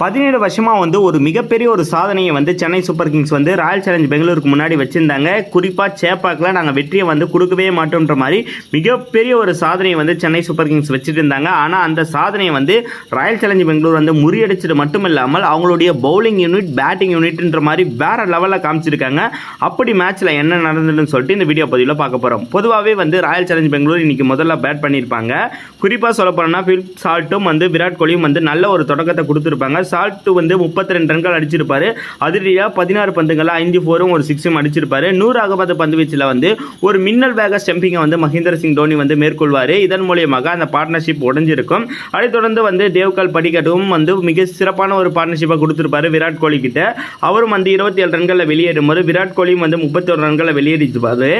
பதினேழு வருஷமாக வந்து ஒரு மிகப்பெரிய ஒரு சாதனையை வந்து சென்னை சூப்பர் கிங்ஸ் வந்து ராயல் சேலஞ்ச் பெங்களூருக்கு முன்னாடி வச்சுருந்தாங்க. குறிப்பாக சேப்பாக்கில் நாங்கள் வெற்றியை வந்து கொடுக்கவே மாட்டோன்ற மாதிரி மிகப்பெரிய ஒரு சாதனையை வந்து சென்னை சூப்பர் கிங்ஸ் வச்சுட்டு இருந்தாங்க ஆனால் அந்த சாதனையை வந்து ராயல் சேலஞ்ச் பெங்களூர் வந்து முறியடிச்சது மட்டும் இல்லாமல் அவங்களுடைய பவுலிங் யூனிட் பேட்டிங் யூனிட்ன்ற மாதிரி வேறு லெவலில் காமிச்சிருக்காங்க. அப்படி மேட்ச்சில் என்ன நடந்ததுன்னு சொல்லிட்டு இந்த வீடியோ பதிவில் பார்க்க போகிறோம் பொதுவாகவே வந்து ராயல் சேலஞ்ச் பெங்களூர் இன்னைக்கு முதல்ல பேட் பண்ணியிருப்பாங்க. குறிப்பாக சொல்ல போனோம்னா ஃபில் சால்ட்டும் வந்து விராட் கோலியும் வந்து நல்ல ஒரு தொடக்கத்தை கொடுத்துருப்பாங்க. சால்ட் வந்து முப்பத்தி ரெண்டு ரன்கள் அடிச்சிருப்பாரு. அதிரடியாக பதினாறு பந்துகளில் ஐந்து ஃபோரும் ஒரு சிக்ஸும் அடிச்சிருப்பாரு. நூறு அகமது பந்து வீச்சில் வந்து ஒரு மின்னல் வேக ஸ்டம்பிங்கை வந்து மகேந்திர சிங் தோனி வந்து மேற்கொள்வார். இதன் மூலியமாக அந்த பார்ட்னர்ஷிப் உடஞ்சிருக்கும். அதைத் தொடர்ந்து வந்து தேவ்கால் படிக்கட்டும் வந்து மிக சிறப்பான ஒரு பார்ட்னர்ஷிப்பை கொடுத்துருப்பாரு விராட் கோலி கிட்ட. அவரும் வந்து இருபத்தி ஏழு ரன்களில் வெளியேறும்போது விராட் கோலியும் வந்து முப்பத்தி ஒரு ரன்களில் வெளியேறிப்பாரு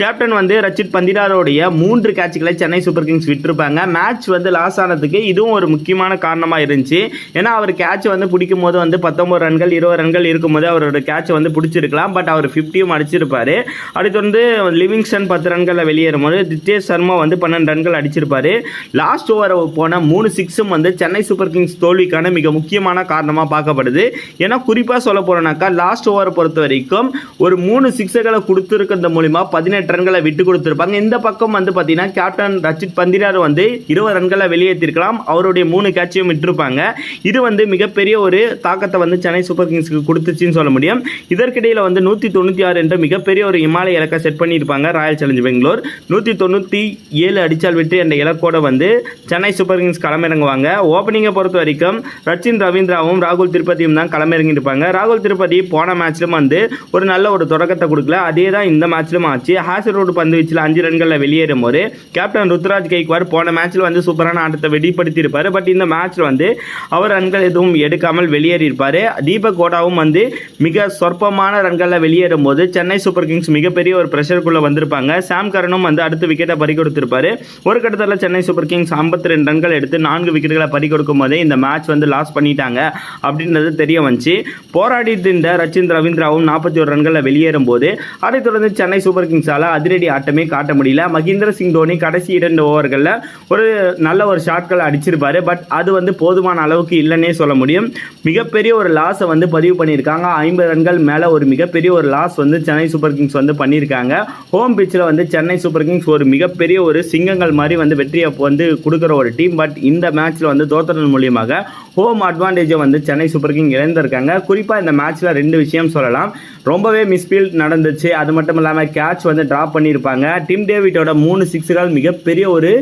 கேப்டன் வந்து ரச்சித் பந்திராரோடைய மூன்று கேட்சுகளை சென்னை சூப்பர் கிங்ஸ் விட்டுருப்பாங்க. மேட்ச் வந்து லாஸ் ஆனதுக்கு இதுவும் ஒரு முக்கியமான காரணமாக இருந்துச்சு. ஏன்னா அவர் கேட்ச் வந்து பிடிக்கும் போது வந்து பத்தொம்பது ரன்கள் இருபது ரன்கள் இருக்கும்போது அவரோட கேட்ச் வந்து பிடிச்சிருக்கலாம். பட் அவர் ஃபிஃப்டியும் அடிச்சிருப்பாரு. அடுத்து வந்து லிவிங்ஸ்டன் பத்து ரன்களில் வெளியேறும் போது தித்தேஷ் சர்மா வந்து பன்னெண்டு ரன்கள் அடிச்சிருப்பாரு. லாஸ்ட் ஓவர் போன மூணு சிக்ஸும் வந்து சென்னை சூப்பர் கிங்ஸ் தோல்விக்கான மிக முக்கியமான காரணமாக பார்க்கப்படுது. ஏன்னா குறிப்பாக சொல்ல போகிறோம்னாக்கா லாஸ்ட் ஓவரை பொறுத்த வரைக்கும் ஒரு மூணு சிக்ஸுகளை கொடுத்துருக்கிறது மூலிமா பதினெட்டு ரன்களை விட்டு கொடுத்துருப்பாங்க இந்த பக்கம் வந்து பார்த்தீங்கன்னா கேப்டன் ரச்சித் பந்திரார் வந்து இருபது ரன்களை வெளியேற்றிருக்கலாம் அவருடைய மூணு கேட்சையும் விட்டுருப்பாங்க இது வந்து மிகப்பெரிய ஒரு தாக்கத்தை வந்து சென்னை சூப்பர் கிங்ஸ்க்கு கொடுத்துச்சுன்னு சொல்ல முடியும் இதற்கிடையில் வந்து நூற்றி தொண்ணூற்றி ஆறு என்ற மிகப்பெரிய ஒரு இமாலய இலக்கை செட் பண்ணியிருப்பாங்க ராயல் சேலஞ்ச் பெங்களூர் நூற்றி தொண்ணூற்றி ஏழு அடிச்சால் வெற்றி என்ற இலக்கோட வந்து சென்னை சூப்பர் கிங்ஸ் களமிறங்குவாங்க ஓப்பனிங்கை பொறுத்த வரைக்கும் ரச்சின் ரவீந்திராவும் ராகுல் திருப்பதியும் தான் களமிறங்கியிருப்பாங்க ராகுல் திருப்பதி போன மேட்ச்லும் வந்து ஒரு நல்ல ஒரு தொடக்கத்தை கொடுக்கல அதே தான் இந்த மேட்ச்லும் ஆச்சு ஹாசரோடு பந்து வீச்சில் அஞ்சு ரன்களில் வெளியேறும் போது கேப்டன் ருத்ராஜ் கைக்குவார் போன மேட்ச்சில் வந்து சூப்பரான ஆட்டத்தை வெளிப்படுத்தியிருப்பார் பட் இந்த மேட்ச்சில் வந்து அவர் ரன்கள் எதுவும் எடுக்காமல் வெளியேறியிருப்பார். தீபக் கோடாவும் வந்து மிக சொற்பமான ரன்களில் வெளியேறும் போது சென்னை சூப்பர் கிங்ஸ் மிகப்பெரிய ஒரு ப்ரெஷருக்குள்ளே வந்திருப்பாங்க. சாம் கரனும் வந்து அடுத்த விக்கெட்டை பறிகொடுத்திருப்பார். ஒரு கட்டத்தில் சென்னை சூப்பர் கிங்ஸ் ஐம்பத்தி ரெண்டு ரன்கள் எடுத்து நான்கு விக்கெட்டுகளை பறி கொடுக்கும் போதே இந்த மேட்ச் வந்து லாஸ் பண்ணிட்டாங்க அப்படின்றது தெரிய வந்துச்சு. போராடி இருந்த ரச்சின் ரவீந்திராவும் நாற்பத்தி ஒரு ரன்களில் வெளியேறும் போது அதைத் தொடர்ந்து சென்னை சூப்பர் கிங்ஸால் அதிரடி ஆட்டமே காட்ட முடியல. மகேந்திர சிங் தோனி கடைசி இரண்டு ஓவர்களில் ஒரு நல்ல ஒரு ஷாட்களை அடிச்சிருப்பாரு. பட் அது வந்து போதுமான அளவுக்கு இல்லைன்னே சொல்ல முடியும். மிகப்பெரிய ஒரு லாஸை வந்து பதிவு பண்ணியிருக்காங்க. ஐம்பது ரன்கள் மேலே ஒரு மிகப்பெரிய ஒரு லாஸ் வந்து சென்னை சூப்பர் கிங்ஸ் வந்து பண்ணியிருக்காங்க. ஹோம் பிச்சில் வந்து சென்னை சூப்பர் கிங்ஸ் ஒரு மிகப்பெரிய ஒரு சிங்கங்கள் மாதிரி வந்து வெற்றியை வந்து கொடுக்குற ஒரு டீம் பட் இந்த மேட்ச்சில் வந்து தோத்ததன் மூலியமாக ஹோம் அட்வான்டேஜை வந்து சென்னை சூப்பர் கிங் இழந்திருக்காங்க. குறிப்பாக இந்த மேட்ச்சில் ரெண்டு விஷயம் சொல்லலாம். ரொம்பவே மிஸ்பீல்ட் நடந்துச்சு. அது மட்டும் இல்லாமல் கேட்ச் வந்து ட்ரா பண்ணியிருப்பாங்க. டிம் டேவிட்டோட மூணு சிக்ஸுகள் மிகப்பெரிய ஒரு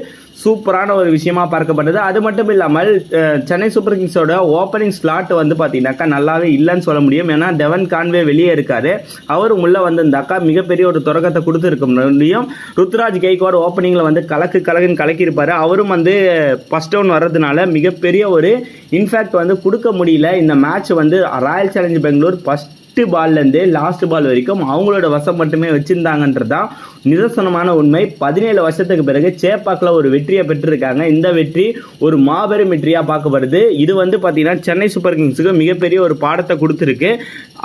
சூப்பரான ஒரு விஷயமா பார்க்கப்பட்டது. அது மட்டும் இல்லாமல் சென்னை சூப்பர் கிங்ஸோட ஓப்பனிங் ஸ்லாட் வந்து பார்த்தீங்கன்னாக்கா நல்லாவே இல்லைன்னு சொல்ல முடியும். ஏன்னா டெவன் கான்வே வெளியே இருக்காரு. அவரும் உள்ள வந்திருந்தாக்கா மிகப்பெரிய ஒரு தொடக்கத்தை கொடுத்துருக்க முடியும். ருத்ராஜ் கெய்க்வாட் ஓப்பனிங்கில் வந்து கலக்கு கலக்குன்னு கலக்கியிருப்பார். அவரும் வந்து ஃபஸ்ட் டவுன் வர்றதுனால மிகப்பெரிய ஒரு இன்ஃபேக்ட் வந்து கொடுக்க முடியல. இந்த மேட்ச் வந்து royal challenger Bangalore first first பால்லேருந்து last ball வரைக்கும் அவங்களோட வசம் மட்டுமே வச்சுருந்தாங்கன்றது தான் நிதர்சனமான உண்மை. பதினேழு வருஷத்துக்கு பிறகு சேப்பாக்கில் ஒரு வெற்றியை பெற்றிருக்காங்க. இந்த வெற்றி ஒரு மாபெரும் வெற்றியாக பார்க்கப்படுது. இது வந்து பார்த்தீங்கன்னா சென்னை சூப்பர் கிங்ஸுக்கு மிகப்பெரிய ஒரு பாடத்தை கொடுத்துருக்கு.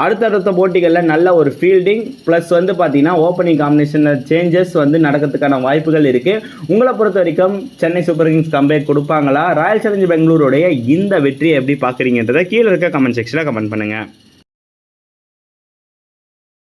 அடுத்தடுத்த போட்டிகளில் நல்ல ஒரு ஃபீல்டிங் ப்ளஸ் வந்து பார்த்தீங்கன்னா ஓப்பனிங் காம்பினேஷனில் சேஞ்சஸ் வந்து நடக்கிறதுக்கான வாய்ப்புகள் இருக்குது உங்களை பொறுத்த வரைக்கும் சென்னை சூப்பர் கிங்ஸ் கம்பேர் கொடுப்பாங்களா? ராயல் சேலஞ்சர் பெங்களூருடைய இந்த வெற்றியை எப்படி பார்க்குறீங்கன்றதை கீழே இருக்க கமெண்ட் செக்ஷனில் கமெண்ட் பண்ணுங்கள்